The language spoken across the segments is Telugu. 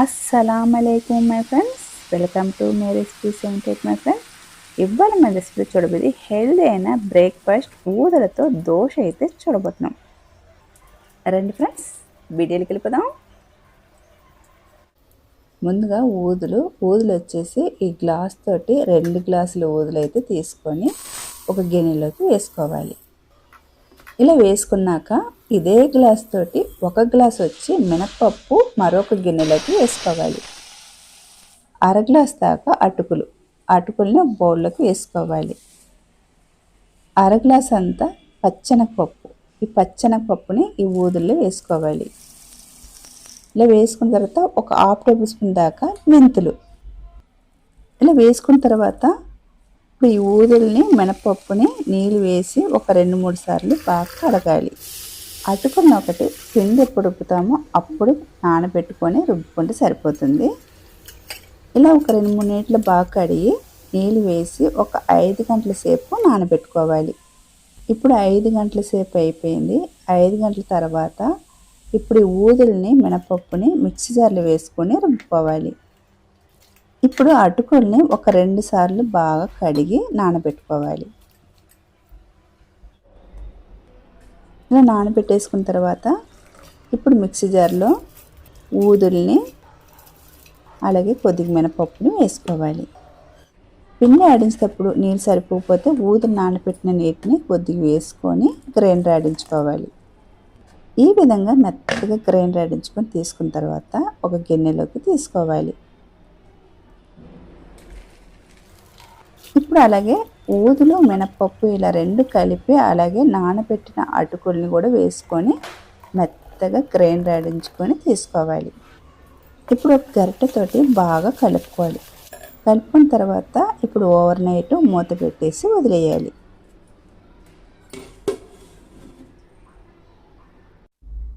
అస్సలం అలైకుమ్ my friends welcome to my recipe seventy eight my friends ఇవాళ మన రెసిపీ చూడబోయేది హెల్దీ అయిన బ్రేక్ఫాస్ట్ ఊదలతో దోశ అయితే చూడబోతున్నాం. రండి ఫ్రెండ్స్ వీడియోకి వెళ్ళిపోదాం. ముందుగా ఊదులు ఊదులు వచ్చేసి ఈ గ్లాస్ తోటి రెండు గ్లాసుల ఊదులు అయితే తీసుకొని ఒక గిన్నెలోకి వేసుకోవాలి. ఇలా వేసుకున్నాక ఇదే గ్లాస్ తోటి ఒక గ్లాస్ వచ్చి మినప్పప్పు మరొక గిన్నెలోకి వేసుకోవాలి. అర గ్లాస్ దాకా అటుకులు అటుకుల్ని బౌల్లోకి వేసుకోవాలి. అర గ్లాస్ అంతా పచ్చనపప్పు ఈ పచ్చనపప్పుని ఈ ఊదుల్లో వేసుకోవాలి. ఇలా వేసుకున్న తర్వాత ఒక హాఫ్ టేబుల్ స్పూన్ దాకా మెంతులు. ఇలా వేసుకున్న తర్వాత ఇప్పుడు ఈ ఊదల్ని మినపప్పుని నీళ్ళు వేసి ఒక రెండు మూడు సార్లు బాగా కడగాలి. అటుకుని ఒకటి పిండి ఎప్పుడు రుబ్బుతామో అప్పుడు నానబెట్టుకొని రుబ్బుకుంటే సరిపోతుంది. ఇలా ఒక రెండు మూడు నీటిలో బాగా కడిగి నీళ్ళు వేసి ఒక ఐదు గంటల సేపు నానబెట్టుకోవాలి. ఇప్పుడు ఐదు గంటల సేపు అయిపోయింది. ఐదు గంటల తర్వాత ఇప్పుడు ఈ ఊదుల్ని మినపప్పుని మిక్సీ జార్లో వేసుకొని రుబ్బుకోవాలి. ఇప్పుడు అటుకుల్ని ఒక రెండు సార్లు బాగా కడిగి నానబెట్టుకోవాలి. ఇలా నానబెట్టేసుకున్న తర్వాత ఇప్పుడు మిక్సీ జార్లో ఊదుల్ని అలాగే కొద్దిగా మినపప్పుని వేసుకోవాలి. పిండి ఆడించేటప్పుడు నీళ్ళు సరిపోకపోతే ఊదులు నానబెట్టిన నీటిని కొద్దిగా వేసుకొని గ్రైండర్ ఆడించుకోవాలి. ఈ విధంగా మెత్తగా గ్రైండర్ ఆడించుకొని తీసుకున్న తర్వాత ఒక గిన్నెలోకి తీసుకోవాలి. ఇప్పుడు అలాగే ఊదులు మినపప్పు ఇలా రెండు కలిపి అలాగే నానబెట్టిన అటుకుల్ని కూడా వేసుకొని మెత్తగా గ్రైండర్ రాడించుకొని తీసుకోవాలి. ఇప్పుడు ఒక గరిటెతోటి బాగా కలుపుకోవాలి. కలుపుకున్న తర్వాత ఇప్పుడు ఓవర్ నైట్ మూత పెట్టేసి వదిలేయాలి.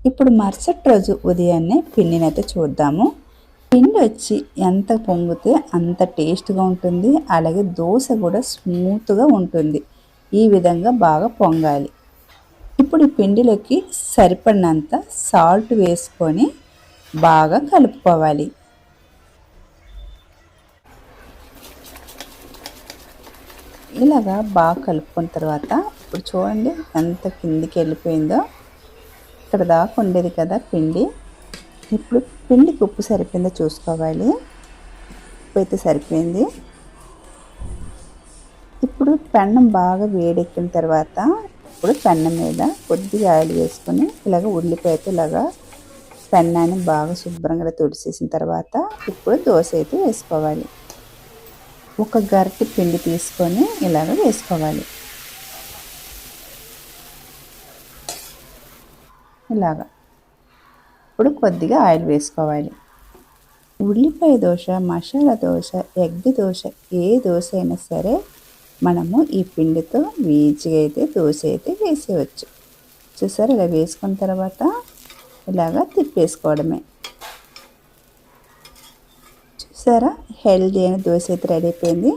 ఇప్పుడు మరుసటి రోజు ఉదయాన్నే పిండినైతే చూద్దాము. పిండి వచ్చి ఎంత పొంగితే అంత టేస్ట్గా ఉంటుంది. అలాగే దోశ కూడా స్మూత్గా ఉంటుంది. ఈ విధంగా బాగా పొంగాలి. ఇప్పుడు ఈ పిండిలోకి సరిపడినంత సాల్ట్ వేసుకొని బాగా కలుపుకోవాలి. ఇలాగా బాగా కలుపుకున్న తర్వాత ఇప్పుడు చూడండి ఎంత కిందికి వెళ్ళిపోయిందో. ఇక్కడ దాకా ఉండేది కదా పిండి. ఇప్పుడు పిండికి ఉప్పు సరిపోయిందో చూసుకోవాలి. ఉప్పు అయితే సరిపోయింది. ఇప్పుడు పెన్నం బాగా వేడెక్కిన తర్వాత ఇప్పుడు పెన్నం మీద కొద్దిగా ఆయిల్ వేసుకొని ఇలాగ ఉల్లిపాయతో ఇలాగా పెన్నాన్ని బాగా శుభ్రంగా తుడిసేసిన తర్వాత ఇప్పుడు దోశ అయితే వేసుకోవాలి. ఒక గరిటె పిండి తీసుకొని ఇలాగ వేసుకోవాలి. ఇలాగా. ఇప్పుడు కొద్దిగా ఆయిల్ వేసుకోవాలి. ఉల్లిపాయ దోశ మసాలా దోశ ఎగ్ దోశ ఏ దోశ అయినా సరే మనము ఈ పిండితో వీచిగా అయితే దోశ అయితే వేసేయచ్చు. చూసారు ఇలా వేసుకున్న తర్వాత ఇలాగా తిప్పేసుకోవడమే. చూసారా? హెల్దీ అయిన దోశ అయితే రెడీ అయిపోయింది.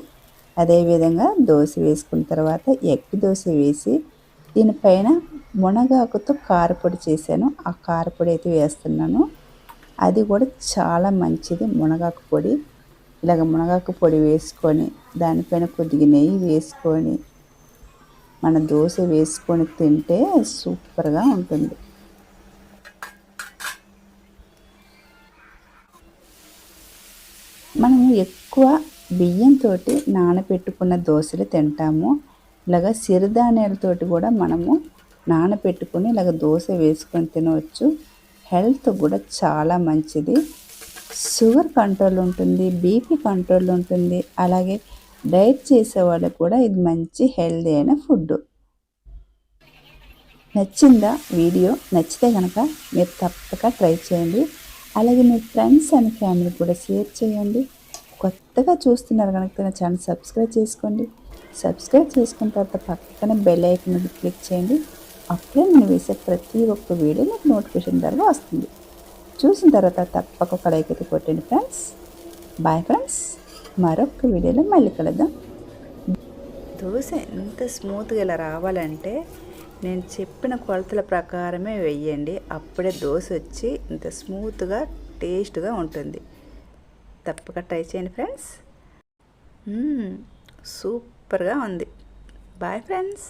అదేవిధంగా దోశ వేసుకున్న తర్వాత ఎగ్ దోశ వేసి దీనిపైన మునగాకుతో కారపొడి చేశాను. ఆ కారపొడి అయితే వేస్తున్నాను. అది కూడా చాలా మంచిది మునగాకు పొడి. ఇలాగ మునగాకు పొడి వేసుకొని దానిపైన కొద్దిగా నెయ్యి వేసుకొని మన దోశ వేసుకొని తింటే సూపర్గా ఉంటుంది. మనము ఎక్కువ బియ్యంతో నానబెట్టుకున్న దోశలు తింటాము. ఇలాగ సిరిధాన్యాలతోటి కూడా మనము నానబెట్టుకొని ఇలాగ దోశ వేసుకొని తినవచ్చు. హెల్త్ కూడా చాలా మంచిది. షుగర్ కంట్రోల్ ఉంటుంది బీపీ కంట్రోల్ ఉంటుంది. అలాగే డైట్ చేసే వాళ్ళకి కూడా ఇది మంచి హెల్దీ అయిన ఫుడ్. నచ్చిందా వీడియో? నచ్చితే కనుక మీరు తప్పక ట్రై చేయండి. అలాగే మీ ఫ్రెండ్స్ అండ్ ఫ్యామిలీ కూడా షేర్ చేయండి. కొత్తగా చూస్తున్నారు కనుక నా ఛానల్ సబ్స్క్రైబ్ చేసుకోండి. సబ్స్క్రైబ్ చేసుకున్న తర్వాత పక్కన బెల్ ఐకన్ క్లిక్ చేయండి. అప్పుడే నేను వేసే ప్రతి ఒక్క వీడియో మీకు నోటిఫికేషన్ ద్వారా వస్తుంది. చూసిన తర్వాత తప్పక ఒక కొట్టండి ఫ్రెండ్స్. బాయ్ ఫ్రెండ్స్ మరొక వీడియోలో మళ్ళీ కలుద్దాం. దోశ ఎంత స్మూత్గా ఇలా రావాలంటే నేను చెప్పిన కొలతల ప్రకారమే వెయ్యండి అప్పుడే దోశ వచ్చి ఇంత స్మూత్గా టేస్ట్గా ఉంటుంది. తప్పక ట్రై చేయండి ఫ్రెండ్స్. సూపర్గా ఉంది. Bye friends